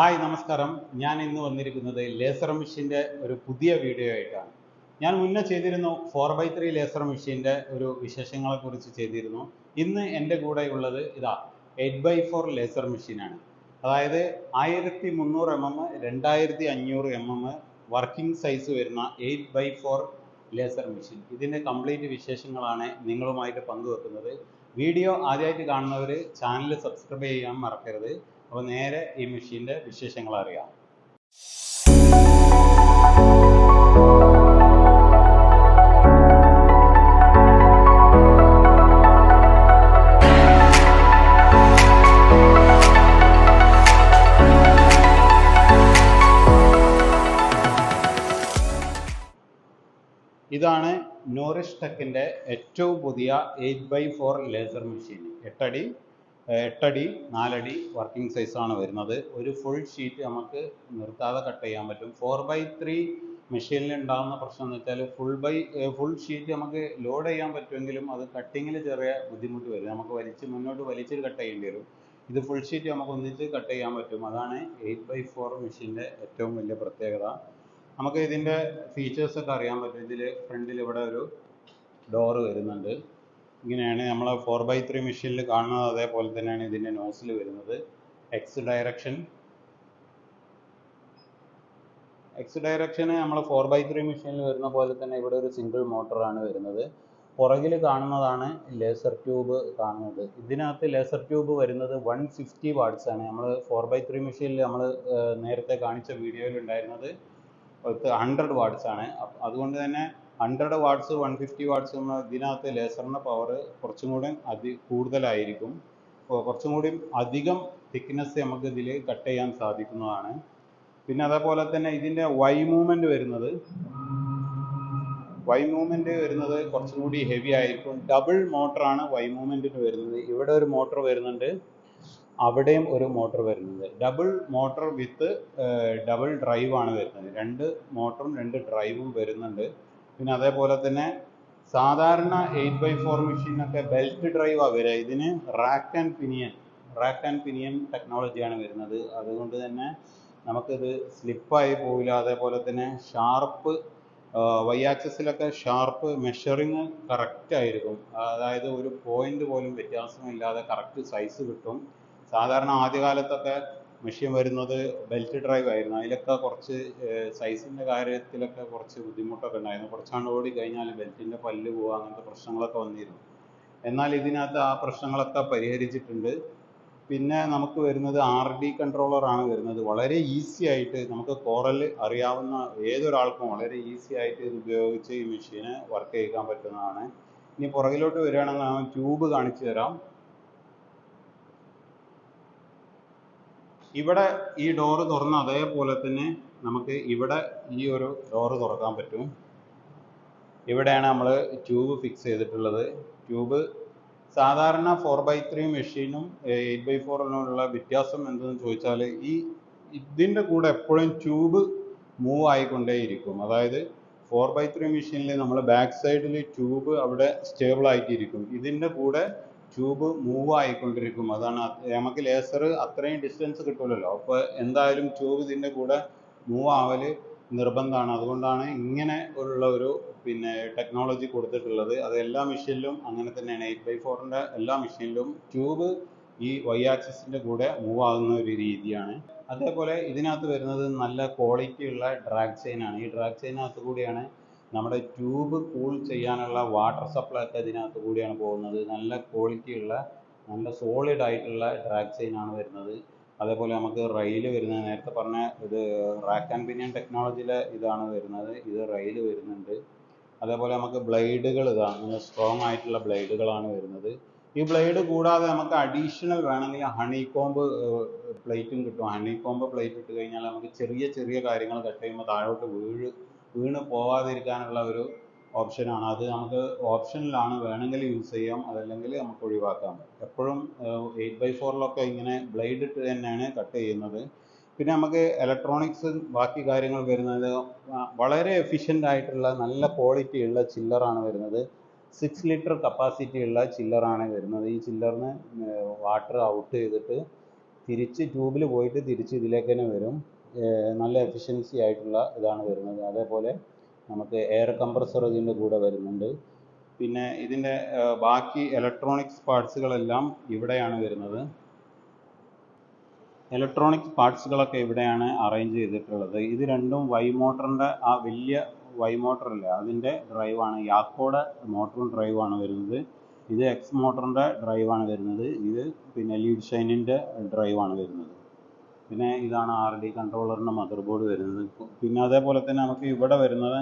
Hi നമസ്കാരം. ഞാൻ ഇന്ന് വന്നിരിക്കുന്നത് ലേസർ മെഷീന്റെ ഒരു പുതിയ വീഡിയോ ആയിട്ടാണ്. ഞാൻ മുന്നേ ചെയ്തിരുന്നു ഫോർ ബൈ ത്രീ ലേസർ മെഷീന്റെ ഒരു വിശേഷങ്ങളെ കുറിച്ച് ചെയ്തിരുന്നു. ഇന്ന് എന്റെ കൂടെ ഉള്ളത് ഇതാ എയ്റ്റ് ബൈ ഫോർ ലേസർ മെഷീനാണ്. അതായത് ആയിരത്തി മുന്നൂറ് എം എം രണ്ടായിരത്തി അഞ്ഞൂറ് എം എം വർക്കിംഗ് സൈസ് വരുന്ന eight by four laser machine. ഇതിന്റെ കംപ്ലീറ്റ് വിശേഷങ്ങളാണ് നിങ്ങളുമായിട്ട് പങ്കുവെക്കുന്നത്. വീഡിയോ ആദ്യമായിട്ട് കാണുന്നവർ ചാനൽ സബ്സ്ക്രൈബ് ചെയ്യാൻ മറക്കരുത്. അപ്പോൾ നേരെ ഈ മെഷീന്റെ വിശേഷങ്ങൾ അറിയാം. ഇതാണ് നോറിഷ് ടെക്കിന്റെ ഏറ്റവും പുതിയ eight by four laser machine എട്ടടി എട്ടടി നാലടി വർക്കിംഗ് സൈസാണ് വരുന്നത്. ഒരു ഫുൾ ഷീറ്റ് നമുക്ക് നിർത്താതെ കട്ട് ചെയ്യാൻ പറ്റും. ഫോർ ബൈ ത്രീ മെഷീനിൽ ഉണ്ടാകുന്ന പ്രശ്നം എന്ന് വെച്ചാൽ ഫുൾ ബൈ ഫുൾ ഷീറ്റ് നമുക്ക് ലോഡ് ചെയ്യാൻ പറ്റുമെങ്കിലും അത് കട്ടിങ്ങിൽ ചെറിയ ബുദ്ധിമുട്ട് വരും. നമുക്ക് വലിച്ച് മുന്നോട്ട് വലിച്ച് കട്ട് ചെയ്യേണ്ടി വരും. ഇത് ഫുൾ ഷീറ്റ് നമുക്ക് ഒന്നിച്ച് കട്ട് ചെയ്യാൻ പറ്റും. അതാണ് എയ്റ്റ് ബൈ ഫോർ മെഷീന്റെ ഏറ്റവും വലിയ പ്രത്യേകത. നമുക്ക് ഇതിന്റെ ഫീച്ചേഴ്സൊക്കെ അറിയാൻ പറ്റും. ഇതിൽ ഫ്രണ്ടിൽ ഇവിടെ ഒരു ഡോറ് വരുന്നുണ്ട്. ഇങ്ങനെയാണ് നമ്മൾ ഫോർ ബൈ ത്രീ മെഷീനിൽ കാണുന്നത് അതേപോലെ തന്നെയാണ് ഇതിന്റെ നോസിൽ വരുന്നത്. എക്സ് ഡയറക്ഷൻ എക്സ് ഡയറക്ഷന് നമ്മൾ ഫോർ ബൈ ത്രീ മെഷീനിൽ വരുന്ന പോലെ തന്നെ ഇവിടെ ഒരു സിംഗിൾ മോട്ടറാണ് വരുന്നത്. പുറകിൽ കാണുന്നതാണ് ലേസർ ട്യൂബ് കാണുന്നത്. ഇതിനകത്ത് ലേസർ ട്യൂബ് വരുന്നത് വൺ ഫിഫ്റ്റി വാട്ട്സ് ആണ്. നമ്മൾ ഫോർ ബൈ ത്രീ മെഷീനിൽ നമ്മൾ നേരത്തെ കാണിച്ച വീഡിയോയിൽ ഉണ്ടായിരുന്നത് ഹൺഡ്രഡ് വാട്ട്സ് ആണ്. അതുകൊണ്ട് തന്നെ hundred watts one fifty watts ഇതിനകത്ത് ലേസറിന്റെ പവർ കുറച്ചും കൂടെ അതി കൂടുതലായിരിക്കും. കുറച്ചും കൂടി അധികം തിക്നെസ് നമുക്ക് ഇതിൽ കട്ട് ചെയ്യാൻ സാധിക്കുന്നതാണ്. പിന്നെ അതേപോലെ തന്നെ ഇതിന്റെ വൈ മൂവ്മെന്റ് വരുന്നത്. വൈ മൂവ്മെന്റ് വരുന്നത് കുറച്ചും കൂടി ഹെവി ആയിരിക്കും. ഡബിൾ മോട്ടറാണ് വൈ മൂവ്മെന്റിന് വരുന്നത്. ഇവിടെ ഒരു മോട്ടർ വരുന്നുണ്ട്. അവിടെയും ഒരു മോട്ടർ വരുന്നത് ഡബിൾ മോട്ടർ വിത്ത് ഡബിൾ ഡ്രൈവാണ് വരുന്നത്. രണ്ട് മോട്ടറും രണ്ട് ഡ്രൈവും വരുന്നുണ്ട്. പിന്നെ അതേപോലെ തന്നെ സാധാരണ എയ്റ്റ് ബൈ ഫോർ മെഷീനൊക്കെ ബെൽറ്റ് ഡ്രൈവാണ് വരിക ഇതിന് rack and pinion rack and pinion ടെക്നോളജിയാണ് വരുന്നത്. അതുകൊണ്ട് തന്നെ നമുക്കിത് സ്ലിപ്പായി പോവില്ല. അതേപോലെ തന്നെ sharp Y sharp measuring correct ആയിരിക്കും. അതായത് ഒരു പോയിന്റ് പോലും വ്യത്യാസമില്ലാതെ കറക്റ്റ് സൈസ് കിട്ടും. സാധാരണ ആദ്യകാലത്തൊക്കെ മെഷീൻ വരുന്നത് ബെൽറ്റ് ഡ്രൈവ് ആയിരുന്നു. അതിലൊക്കെ കുറച്ച് സൈസിന്റെ കാര്യത്തിലൊക്കെ കുറച്ച് ബുദ്ധിമുട്ടൊക്കെ ഉണ്ടായിരുന്നു. കുറച്ചാണ്ട് ഓടി കഴിഞ്ഞാൽ ബെൽറ്റിന്റെ പല്ല് പോവുക അങ്ങനത്തെ പ്രശ്നങ്ങളൊക്കെ വന്നിരുന്നു. എന്നാൽ ഇതിനകത്ത് ആ പ്രശ്നങ്ങളൊക്കെ പരിഹരിച്ചിട്ടുണ്ട്. പിന്നെ നമുക്ക് വരുന്നത് ആർ ഡി കൺട്രോളർ ആണ് വരുന്നത്. വളരെ ഈസി ആയിട്ട് നമുക്ക് കോറൽ അറിയാവുന്ന ഏതൊരാൾക്കും വളരെ ഈസി ആയിട്ട് ഇത് ഉപയോഗിച്ച് ഈ മെഷീന് വർക്ക് ചെയ്യിക്കാൻ പറ്റുന്നതാണ്. ഇനി പുറകിലോട്ട് വരികയാണെങ്കിൽ ഞാൻ ട്യൂബ് കാണിച്ചു തരാം. ഇവിടെ ഈ ഡോറ് തുറന്ന അതേപോലെ തന്നെ നമുക്ക് ഇവിടെ ഈ ഒരു ഡോറ് തുറക്കാൻ പറ്റും. ഇവിടെയാണ് നമ്മൾ ട്യൂബ് ഫിക്സ് ചെയ്തിട്ടുള്ളത്. ട്യൂബ് സാധാരണ ഫോർ ബൈ ത്രീ മെഷീനും എയ്റ്റ് ബൈ ഫോറിനുള്ള വ്യത്യാസം എന്തെന്ന് ചോദിച്ചാൽ ഈ ഇതിന്റെ കൂടെ എപ്പോഴും ട്യൂബ് മൂവ് ആയിക്കൊണ്ടേയിരിക്കും. അതായത് ഫോർ ബൈ ത്രീ മെഷീനിൽ നമ്മൾ ബാക്ക് സൈഡിൽ ട്യൂബ് അവിടെ സ്റ്റേബിൾ ആയിട്ടിരിക്കും. ഇതിന്റെ കൂടെ ട്യൂബ് മൂവ് ആയിക്കൊണ്ടിരിക്കും. അതാണ് അത്. നമുക്ക് ലേസർ അത്രയും ഡിസ്റ്റൻസ് കിട്ടൂലല്ലോ. അപ്പോൾ എന്തായാലും ട്യൂബ് ഇതിന്റെ കൂടെ മൂവ് ആവൽ നിർബന്ധമാണ്. അതുകൊണ്ടാണ് ഇങ്ങനെ ഉള്ള ഒരു പിന്നെ ടെക്നോളജി കൊടുത്തിട്ടുള്ളത്. അത് എല്ലാ മെഷീനിലും അങ്ങനെ തന്നെയാണ്. എയ്റ്റ് ബൈ ഫോറിന്റെ എല്ലാ മെഷീനിലും ട്യൂബ് ഈ വൈ ആക്സിസിന്റെ കൂടെ മൂവ് ആകുന്ന ഒരു രീതിയാണ്. അതേപോലെ ഇതിനകത്ത് വരുന്നത് നല്ല ക്വാളിറ്റി ഉള്ള ഡ്രാഗ് ചെയിനാണ് ഈ ഡ്രാഗ് ചെയിനകത്ത് കൂടിയാണ് നമ്മുടെ ട്യൂബ് കൂൾ ചെയ്യാനുള്ള വാട്ടർ സപ്ലൈ ഒക്കെ ഇതിനകത്ത് കൂടിയാണ് പോകുന്നത്. നല്ല ക്വാളിറ്റി ഉള്ള നല്ല സോളിഡ് ആയിട്ടുള്ള ആണ് വരുന്നത്. അതേപോലെ നമുക്ക് റെയിൽ വരുന്നത്. നേരത്തെ പറഞ്ഞ ഇത് റാക്ക് ആൻഡ് പിനിയൻ ടെക്നോളജിയിലെ ഇതാണ് വരുന്നത്. ഇത് റെയിൽ വരുന്നുണ്ട്. അതേപോലെ നമുക്ക് ബ്ലേഡുകൾ ഇതാണ് സ്ട്രോങ് ആയിട്ടുള്ള ബ്ലേഡുകളാണ് വരുന്നത്. ഈ ബ്ലേഡ് കൂടാതെ നമുക്ക് അഡീഷണൽ വേണമെങ്കിൽ ഹണി കോംബ് പ്ലേറ്റും കിട്ടും. ഹണി കോംബ് പ്ലേറ്റ് ഇട്ട് കഴിഞ്ഞാൽ നമുക്ക് ചെറിയ ചെറിയ കാര്യങ്ങൾ കട്ട് ചെയ്യുമ്പോൾ താഴോട്ട് വീഴ് വീണ് പോവാതിരിക്കാനുള്ള ഒരു ഓപ്ഷനാണ് അത് നമുക്ക് ഓപ്ഷനിലാണ് വേണമെങ്കിൽ യൂസ് ചെയ്യാം അതല്ലെങ്കിൽ നമുക്ക് ഒഴിവാക്കാം. എപ്പോഴും എയ്റ്റ് ബൈ ഫോറിലൊക്കെ ഇങ്ങനെ ബ്ലേഡ് ഇട്ട് തന്നെയാണ് കട്ട് ചെയ്യുന്നത്. പിന്നെ നമുക്ക് ഇലക്ട്രോണിക്സ് ബാക്കി കാര്യങ്ങൾ വരുന്നത് വളരെ എഫിഷ്യന്റ് ആയിട്ടുള്ള നല്ല ക്വാളിറ്റി ഉള്ള ചില്ലറാണ് വരുന്നത്. സിക്സ് ലിറ്റർ കപ്പാസിറ്റി ഉള്ള ചില്ലറാണ് വരുന്നത്. ഈ ചില്ലറിന് വാട്ടർ ഔട്ട് ചെയ്തിട്ട് തിരിച്ച് ട്യൂബിൽ പോയിട്ട് തിരിച്ച് ഇതിലേക്ക് തന്നെ വരും. നല്ല എഫിഷ്യൻസി ആയിട്ടുള്ള ഇതാണ് വരുന്നത്. അതേപോലെ നമുക്ക് എയർ കംപ്രസർ ഇതിന്റെ കൂടെ വരുന്നുണ്ട്. പിന്നെ ഇതിന്റെ ബാക്കി ഇലക്ട്രോണിക്സ് പാർട്സുകളെല്ലാം ഇവിടെയാണ് വരുന്നത്. ഇലക്ട്രോണിക്സ് പാർട്സുകളൊക്കെ ഇവിടെയാണ് അറേഞ്ച് ചെയ്തിട്ടുള്ളത്. ഇത് രണ്ടും വൈ മോട്ടറിന്റെ ആ വലിയ വൈ മോട്ടറല്ല അതിന്റെ ഡ്രൈവാണ് യാക്കോടെ മോട്ടറും ഡ്രൈവാണ് വരുന്നത്. ഇത് എക്സ് മോട്ടറിന്റെ ഡ്രൈവാണ് വരുന്നത്. ഇത് പിന്നെ ലീഡ് ഷൈനിന്റെ ഡ്രൈവാണ് വരുന്നത്. പിന്നെ ഇതാണ് ആർ ഡി കൺട്രോളറിന്റെ മദർ ബോർഡ് വരുന്നത് പിന്നെ അതേപോലെ തന്നെ നമുക്ക് ഇവിടെ വരുന്നത്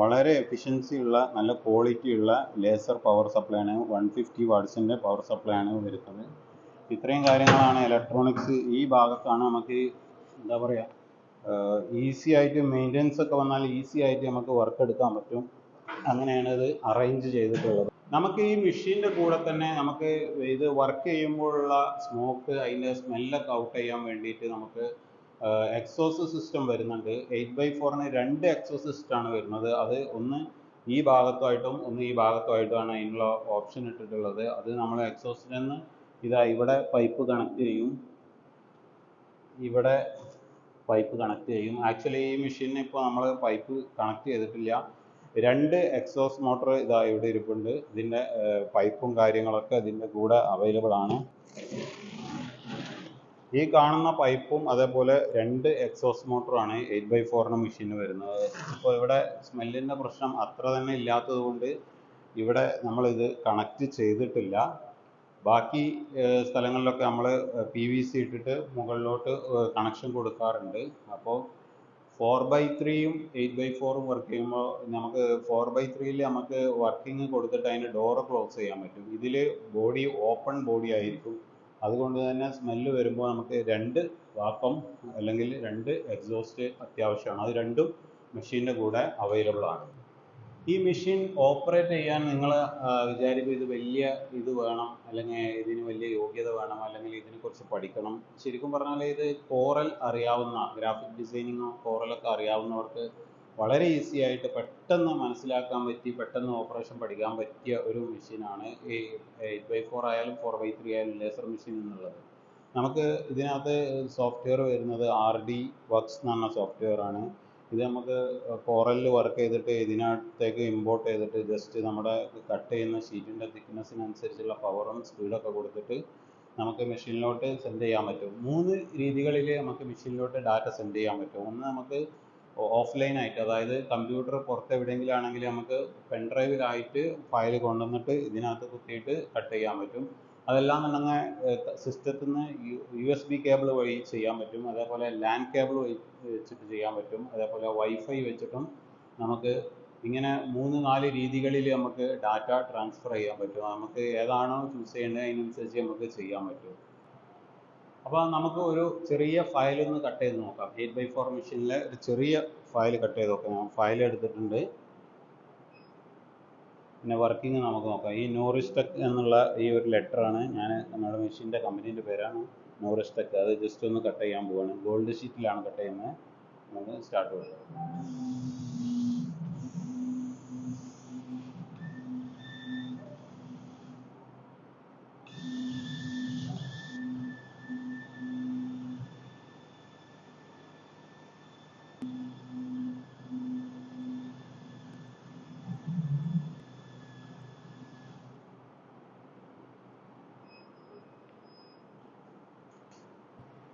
വളരെ എഫിഷ്യൻസി ഉള്ള നല്ല ക്വാളിറ്റി ഉള്ള ലേസർ പവർ സപ്ലൈ ആണ്. വൺ ഫിഫ്റ്റി വാട്ട്സിന്റെ പവർ സപ്ലൈ ആണ് വരുന്നത്. ഇത്രയും കാര്യങ്ങളാണ് ഇലക്ട്രോണിക്സ് ഈ ഭാഗത്താണ് നമുക്ക് എന്താ പറയുക ഈസി ആയിട്ട് മെയിന്റെനൻസ് ഒക്കെ വന്നാൽ ഈസി ആയിട്ട് നമുക്ക് വർക്ക് എടുക്കാൻ പറ്റും. അങ്ങനെയാണ് ഇത് അറേഞ്ച് ചെയ്തിട്ടുള്ളത്. നമുക്ക് ഈ മെഷീന്റെ കൂടെ തന്നെ നമുക്ക് ഇത് വർക്ക് ചെയ്യുമ്പോഴുള്ള സ്മോക്ക് അതിന്റെ സ്മെല്ലൊക്കെ ഔട്ട് ചെയ്യാൻ വേണ്ടിയിട്ട് നമുക്ക് എക്സോസ് സിസ്റ്റം വരുന്നുണ്ട്. എയ്റ്റ് ബൈ ഫോറിന് രണ്ട് എക്സോസ് സിസ്റ്റമാണ് വരുന്നത്. അത് ഒന്ന് ഈ ഭാഗത്തുമായിട്ടും ഒന്ന് ഈ ഭാഗത്തുമായിട്ടുമാണ് അതിനുള്ള ഓപ്ഷൻ ഇട്ടിട്ടുള്ളത്. അത് നമ്മൾ എക്സോസിൽ നിന്ന് ഇതാ ഇവിടെ പൈപ്പ് കണക്ട് ചെയ്യും. ഇവിടെ പൈപ്പ് കണക്ട് ചെയ്യും. ആക്ച്വലി ഈ മെഷീനിന് ഇപ്പോൾ നമ്മൾ പൈപ്പ് കണക്ട് ചെയ്തിട്ടില്ല. രണ്ട് എക്സോസ് മോട്ടോർ ഇതാ ഇവിടെ ഇരിപ്പുണ്ട്. ഇതിന്റെ പൈപ്പും കാര്യങ്ങളൊക്കെ ഇതിന്റെ കൂടെ അവൈലബിൾ ആണ്. ഈ കാണുന്ന പൈപ്പും അതേപോലെ രണ്ട് എക്സോസ് മോട്ടറാണ് എയ്റ്റ് ബൈ ഫോറിന് മെഷീന് വരുന്നത്. അപ്പോൾ ഇവിടെ സ്മെല്ലിന്റെ പ്രശ്നം അത്ര തന്നെ ഇല്ലാത്തത് കൊണ്ട് ഇവിടെ നമ്മളിത് കണക്ട് ചെയ്തിട്ടില്ല. ബാക്കി സ്ഥലങ്ങളിലൊക്കെ നമ്മൾ പി വി സി ഇട്ടിട്ട് മുകളിലോട്ട് കണക്ഷൻ കൊടുക്കാറുണ്ട്. അപ്പോൾ ഫോർ ബൈ ത്രീയും എയ്റ്റ് ബൈ ഫോറും വർക്ക് ചെയ്യുമ്പോൾ നമുക്ക് ഫോർ ബൈ ത്രീയിൽ നമുക്ക് വർക്കിംഗ് കൊടുത്തിട്ട് അതിന് ഡോറ് ക്ലോസ് ചെയ്യാൻ പറ്റും. ഇതിൽ ബോഡി ഓപ്പൺ ബോഡി ആയിരിക്കും. അതുകൊണ്ട് തന്നെ സ്മെല്ല് വരുമ്പോൾ നമുക്ക് രണ്ട് വാപ്പം അല്ലെങ്കിൽ രണ്ട് എക്സോസ്റ്റ് അത്യാവശ്യമാണ്. അത് രണ്ടും മെഷീന്റെ കൂടെ അവൈലബിൾ ആണ്. ഈ മെഷീൻ ഓപ്പറേറ്റ് ചെയ്യാൻ നിങ്ങൾ വിചാരിക്കും ഇത് വലിയ ഇത് വേണം അല്ലെങ്കിൽ ഇതിന് വലിയ യോഗ്യത വേണം അല്ലെങ്കിൽ ഇതിനെ ഇതിനെക്കുറിച്ച് പഠിക്കണം. ശരിക്കും പറഞ്ഞാൽ ഇത് കോറൽ അറിയാവുന്ന ഗ്രാഫിക് ഡിസൈനിങ്ങോ കോറലൊക്കെ അറിയാവുന്നവർക്ക് വളരെ ഈസി ആയിട്ട് പെട്ടെന്ന് മനസ്സിലാക്കാൻ പറ്റി പെട്ടെന്ന് ഓപ്പറേഷൻ പഠിക്കാൻ പറ്റിയ ഒരു മെഷീനാണ് ഈ എയ്റ്റ് ബൈ ഫോർ ആയാലും ഫോർ ബൈ ത്രീ ആയാലും ലേസർ മെഷീൻ എന്നുള്ളത്. നമുക്ക് ഇതിനകത്ത് സോഫ്റ്റ്വെയർ വരുന്നത് ആർ ഡി വർക്ക്സ് എന്ന് പറഞ്ഞ സോഫ്റ്റ്വെയർ ആണ്. ഇത് നമുക്ക് കോറലിൽ വർക്ക് ചെയ്തിട്ട് ഇതിനകത്തേക്ക് ഇമ്പോർട്ട് ചെയ്തിട്ട് ജസ്റ്റ് നമ്മുടെ കട്ട് ചെയ്യുന്ന ഷീറ്റിന്റെ തിക്നെസ്സിനനുസരിച്ചുള്ള പവറും സ്പീഡൊക്കെ കൊടുത്തിട്ട് നമുക്ക് മെഷീനിലോട്ട് സെൻഡ് ചെയ്യാൻ പറ്റും. മൂന്ന് രീതികളിൽ നമുക്ക് മെഷീനിലോട്ട് ഡാറ്റ സെൻഡ് ചെയ്യാൻ പറ്റും. ഒന്ന് നമുക്ക് ഓഫ്ലൈൻ ആയിട്ട് അതായത് കമ്പ്യൂട്ടർ പുറത്ത് എവിടെയെങ്കിലും ആണെങ്കിൽ നമുക്ക് പെൻഡ്രൈവിലായിട്ട് ഫയൽ കൊണ്ടുവന്നിട്ട് ഇതിനകത്ത് കുത്തിയിട്ട് കട്ട് ചെയ്യാൻ പറ്റും. അതല്ലാന്നുണ്ടെങ്കിൽ സിസ്റ്റത്തിൽ നിന്ന് യു എസ് ബി കേബിൾ വഴി ചെയ്യാൻ പറ്റും. അതേപോലെ ലാൻ കേബിൾ വഴി വെച്ചിട്ട് ചെയ്യാൻ പറ്റും. അതേപോലെ വൈഫൈ വെച്ചിട്ടും നമുക്ക് ഇങ്ങനെ മൂന്ന് നാല് രീതികളിൽ നമുക്ക് ഡാറ്റ ട്രാൻസ്ഫർ ചെയ്യാൻ പറ്റും. നമുക്ക് ഏതാണോ ചൂസ് ചെയ്യേണ്ടത് അതിനനുസരിച്ച് നമുക്ക് ചെയ്യാൻ പറ്റും. അപ്പോൾ നമുക്ക് ഒരു ചെറിയ ഫയൽ ഒന്ന് കട്ട് ചെയ്ത് നോക്കാം. എയ്റ്റ് ബൈ ഫോർ മെഷീനിലെ ഒരു ചെറിയ ഫയൽ കട്ട് ചെയ്ത് നോക്കാം. ഫയൽ എടുത്തിട്ടുണ്ട്. പിന്നെ വർക്കിംഗ് നമുക്ക് നോക്കാം. ഈ നോറിസ്റ്റെക് എന്നുള്ള ഈ ഒരു ലെറ്ററാണ് ഞാൻ നമ്മുടെ മെഷീന്റെ കമ്പനീന്റെ പേരാണ് നോറിസ്റ്റെക് അത് ജസ്റ്റ് ഒന്ന് കട്ട് ചെയ്യാൻ പോവാണ്. ഗോൾഡ് ഷീറ്റിലാണ് കട്ട് ചെയ്യുന്നത്. നമുക്ക് സ്റ്റാർട്ട് ചെയ്യാം.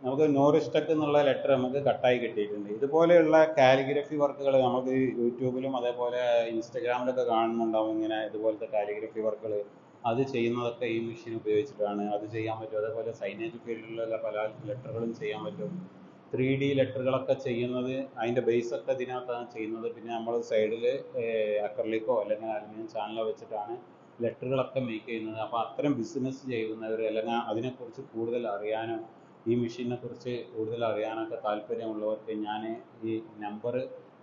നമുക്ക് നോറിസ്റ്റക്ക് എന്നുള്ള ലെറ്റർ നമുക്ക് കട്ടായി കിട്ടിയിട്ടുണ്ട്. ഇതുപോലെയുള്ള കാലിഗ്രഫി വർക്കുകൾ നമുക്ക് യൂട്യൂബിലും അതേപോലെ ഇൻസ്റ്റഗ്രാമിലൊക്കെ കാണുന്നുണ്ടാവും ഇങ്ങനെ ഇതുപോലത്തെ കാലിഗ്രഫി വർക്കുകൾ. അത് ചെയ്യുന്നതൊക്കെ ഈ മെഷീൻ ഉപയോഗിച്ചിട്ടാണ്. അത് ചെയ്യാൻ പറ്റും. അതേപോലെ സൈനേജ് ഫീൽഡിലുള്ള പല ലെറ്ററുകളും ചെയ്യാൻ പറ്റും. ത്രീ ഡി ലെറ്ററുകളൊക്കെ ചെയ്യുന്നത് അതിന്റെ ബേസ് ഒക്കെ ഇതിനകത്താണ് ചെയ്യുന്നത്. പിന്നെ നമ്മൾ സൈഡിൽ അക്രലിക്കോ അല്ലെങ്കിൽ അലുമിനിയം ചാനലോ വെച്ചിട്ടാണ് ലെറ്ററുകളൊക്കെ മേക്ക് ചെയ്യുന്നത്. അപ്പോൾ അത്തരം ബിസിനസ് ചെയ്യുന്നവർ അല്ലെങ്കിൽ അതിനെക്കുറിച്ച് കൂടുതൽ അറിയാനോ ഈ മെഷീനെ കുറിച്ച് കൂടുതൽ അറിയാനൊക്കെ താല്പര്യമുള്ളവർക്ക് ഞാൻ ഈ നമ്പർ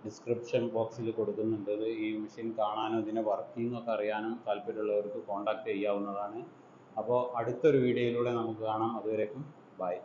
ഡിസ്ക്രിപ്ഷൻ ബോക്സിൽ കൊടുക്കുന്നുണ്ട്. ഈ മെഷീൻ കാണാനും ഇതിന്റെ വർക്കിംഗ് ഒക്കെ അറിയാനും താല്പര്യമുള്ളവർക്ക് കോൺടാക്ട് ചെയ്യാവുന്നതാണ്. അപ്പോൾ അടുത്തൊരു വീഡിയോയിലൂടെ നമുക്ക് കാണാം. അതുവരേക്കും ബൈ.